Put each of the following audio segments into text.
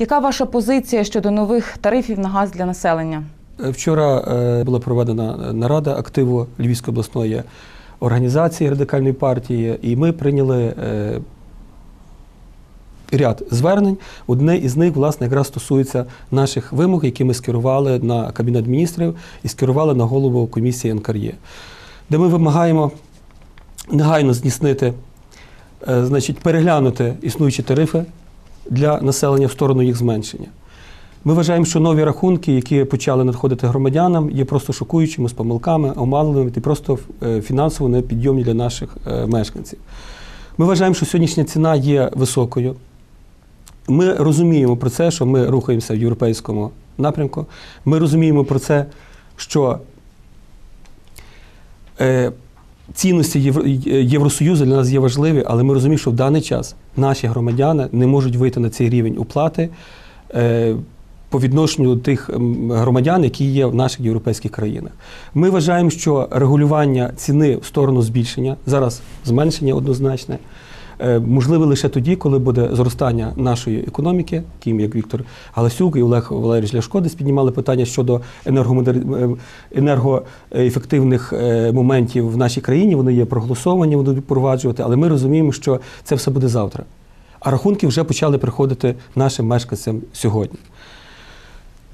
Яка ваша позиція щодо нових тарифів на газ для населення? Е, Вчора е, була проведена нарада активу Львівської обласної організації радикальної партії, і ми прийняли е, ряд звернень. Одне із них, власне, якраз стосується наших вимог, які ми скерували на Кабінет міністрів і скерували на голову комісії НКРЄ, де ми вимагаємо негайно здійснити, е, значить, переглянути існуючі тарифи для населення в сторону їх зменшення. Ми вважаємо, що нові рахунки, які почали надходити громадянам, є просто шокуючими з помилками, омаленими і просто е, фінансово непідйомні для наших е, мешканців. Ми вважаємо, що сьогоднішня ціна є високою. Ми розуміємо про це, що ми рухаємося в європейському напрямку. Ми розуміємо про це, що е, цінності Євро- Євросоюзу для нас є важливі, але ми розуміємо, що в даний час наші громадяни не можуть вийти на цей рівень оплати е, по відношенню до тих громадян, які є в наших європейських країнах. Ми вважаємо, що регулювання ціни в сторону збільшення, зараз зменшення однозначне, е, можливе лише тоді, коли буде зростання нашої економіки, таким як Віктор Галасюк і Олег Валерійович Ляшко, десь піднімали питання щодо енергомодер- е, енергоефективних е, моментів в нашій країні. Вони є проголосовані, вони будуть впроваджувати, але ми розуміємо, що це все буде завтра. А рахунки вже почали приходити нашим мешканцям сьогодні.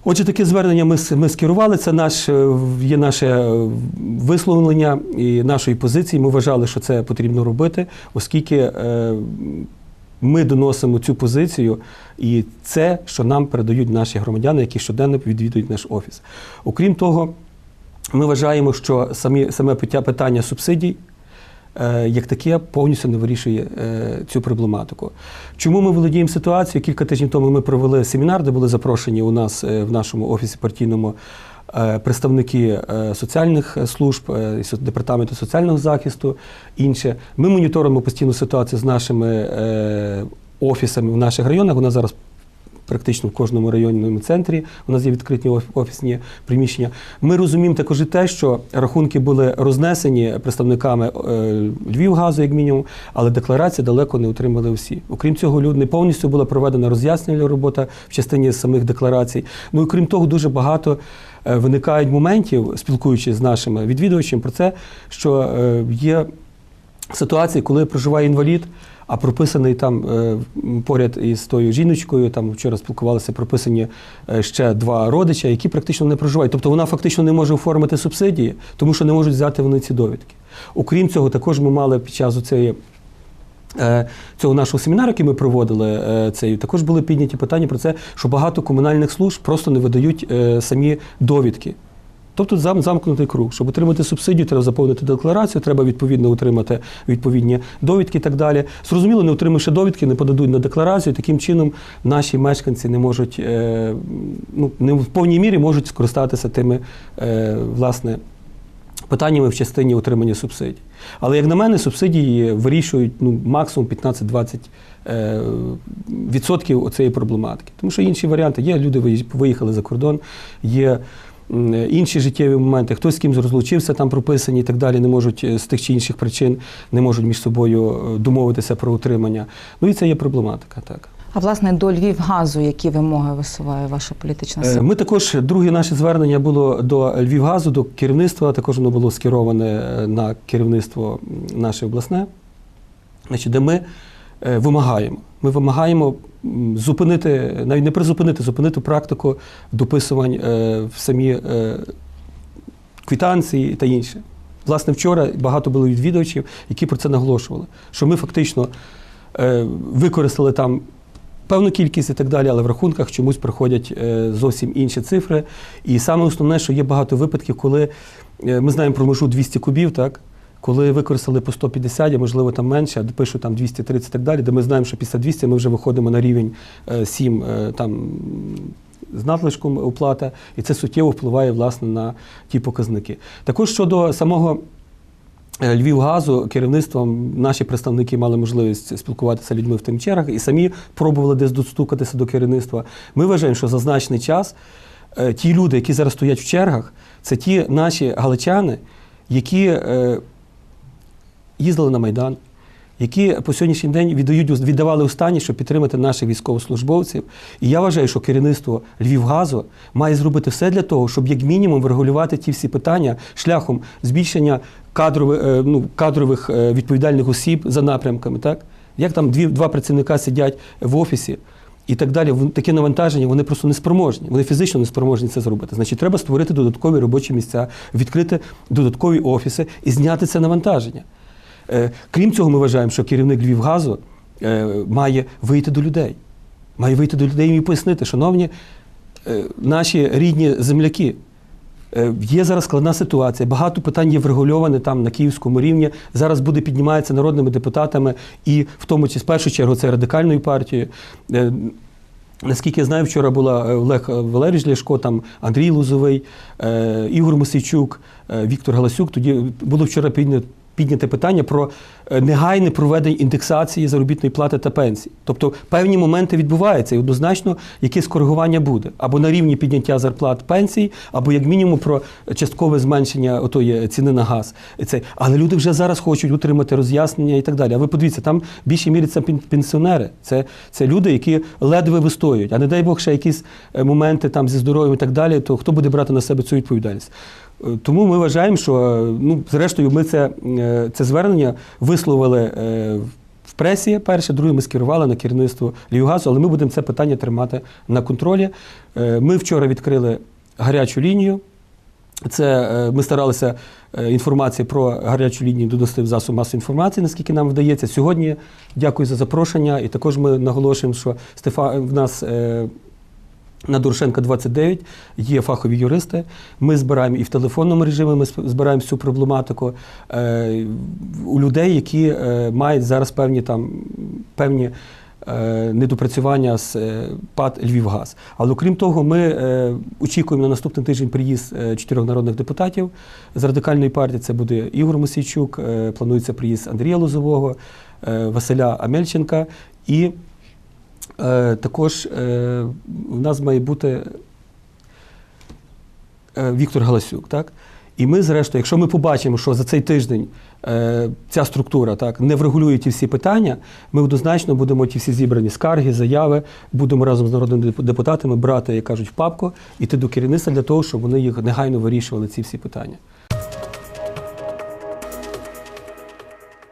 Отже, таке звернення ми, ми скерували. Це наш, е, є наше е, висловлення і нашої позиції. Ми вважали, що це потрібно робити, оскільки е, ми доносимо цю позицію, і це, що нам передають наші громадяни, які щоденно відвідують наш офіс. Окрім того, ми вважаємо, що самі, саме питання субсидій як таке повністю не вирішує е, цю проблематику. Чому ми володіємо ситуацією? Кілька тижнів тому ми провели семінар, де були запрошені у нас е, в нашому офісі партійному е, представники е, соціальних служб, е, департаменту соціального захисту, інше. Ми моніторимо постійну ситуацію з нашими е, офісами в наших районах. Вона зараз практично в кожному районному центрі. У нас є відкриті офісні приміщення. Ми розуміємо також і те, що рахунки були рознесені представниками е, Львівгазу, як мінімум, але декларації далеко не отримали всі. Окрім цього, люд- не повністю була проведена роз'яснювальна робота в частині самих декларацій. Ну і крім того, дуже багато. е, Виникають моментів, спілкуючись з нашими відвідувачами, про це, що е, є ситуації, коли проживає інвалід, а прописаний там е, поряд із тою жіночкою, там вчора спілкувалися, прописані е, ще два родича, які практично не проживають. Тобто вона фактично не може оформити субсидії, тому що не можуть взяти вони ці довідки. Окрім цього, також ми мали під час цієї. Цього нашого семінару, який ми проводили, е, цей, також були підняті питання про це, що багато комунальних служб просто не видають е, самі довідки. Тобто зам, замкнутий круг. Щоб отримати субсидію, треба заповнити декларацію, треба відповідно отримати відповідні довідки і так далі. Зрозуміло, не отримавши довідки, не подадуть на декларацію. Таким чином наші мешканці не можуть, е, ну, не в повній мірі можуть скористатися тими, е, власне, питаннями в частині отримання субсидій. Але, як на мене, субсидії вирішують ну, максимум 15-20 е, відсотків цієї проблематики. Тому що інші варіанти є, люди виїхали за кордон, є інші життєві моменти, хтось з кимось розлучився, там прописані і так далі, не можуть е, з тих чи інших причин не можуть між собою е, домовитися про утримання. Ну і це є проблематика, так. А власне до Львівгазу, які вимоги висуває ваша політична Е, сила? Ми також друге наше звернення було до Львівгазу, до керівництва. Також воно було скероване е, на керівництво наше обласне, значить, де ми е, вимагаємо. Ми вимагаємо зупинити, навіть не призупинити, зупинити практику дописувань е, в самі е, квитанції та інше. Власне, вчора багато було відвідувачів, які про це наголошували, що ми фактично е, використали там певну кількість і так далі, але в рахунках чомусь приходять е, зовсім інші цифри. І саме основне, що є багато випадків, коли е, ми знаємо про межу 200 кубів, так? Коли використали по 150, а можливо там менше, а пишуть там 230 і так далі, де ми знаємо, що після 200 ми вже виходимо на рівень е, 7 е, там, з надлишком оплата, і це суттєво впливає власне на ті показники. Також щодо самого е, Львівгазу, керівництвом наші представники мали можливість спілкуватися з людьми в тим чергах і самі пробували десь достукатися до керівництва. Ми вважаємо, що за значний час е, ті люди, які зараз стоять в чергах, це ті наші галичани, які е, їздили на Майдан, які по сьогоднішній день віддають віддавали останні, щоб підтримати наших військовослужбовців. І я вважаю, що керівництво Львівгазу має зробити все для того, щоб як мінімум врегулювати ті всі питання шляхом збільшення кадрових, е, ну, кадрових е, відповідальних осіб за напрямками. Так? Як там дві, два працівника сидять в офісі і так далі, таке навантаження, вони просто не спроможні, вони фізично не спроможні це зробити. Значить, треба створити додаткові робочі місця, відкрити додаткові офіси і зняти це навантаження. Е, Крім цього, ми вважаємо, що керівник Львівгазу е, має вийти до людей. Має вийти до людей і пояснити, шановні е, наші рідні земляки. Є зараз складна ситуація. Багато питань є врегульоване там на київському рівні. Зараз буде піднімається народними депутатами, і в тому числі, в першу чергу, це радикальною партією. Наскільки я знаю, вчора була Олег Валерійович Ляшко, там Андрій Лузовий, Ігор Мосійчук, Віктор Галасюк. Тоді було вчора піднято підняте питання про е, негайне проведення індексації заробітної плати та пенсій. Тобто певні моменти відбуваються і однозначно якесь коригування буде або на рівні підняття зарплат пенсій, або як мінімум про часткове зменшення отої ціни на газ. Але люди вже зараз хочуть отримати роз'яснення і так далі. А ви подивіться, там в більшій мірі це пенсіонери, це, це люди, які ледве вистоюють. А не дай Бог ще якісь е, моменти там зі здоров'ям і так далі. То хто буде брати на себе цю відповідальність? Тому ми вважаємо, що е, ну, зрештою ми це, е, це звернення висловили е, в пресі. Перше, друге, ми скерували на керівництво Львівгазу, але ми будемо це питання тримати на контролі. Ми вчора відкрили гарячу лінію. Це ми старалися інформацію про гарячу лінію донести в засоб масової інформації, наскільки нам вдається. Сьогодні дякую за запрошення. І також ми наголошуємо, що Стефа в нас. На Дорошенка 29 є фахові юристи. Ми збираємо і в телефонному режимі ми збираємо всю проблематику е, у людей, які е, мають зараз певні там певні е, недопрацювання з е, ПАД Львівгаз. Але окрім того, ми е, очікуємо на наступний тиждень приїзд е, чотирьох народних депутатів з радикальної партії. Це буде Ігор Мосійчук, е, планується приїзд Андрія Лозового, е, Василя Амельченка і також е, в нас має бути е, Віктор Галасюк. Так? І ми, зрештою, якщо ми побачимо, що за цей тиждень е, ця структура так, не врегулює ті всі питання, ми однозначно будемо ті всі зібрані скарги, заяви, будемо разом з народними деп- депутатами брати, як кажуть, в папку, іти до керівництва для того, щоб вони їх негайно вирішували ці всі питання.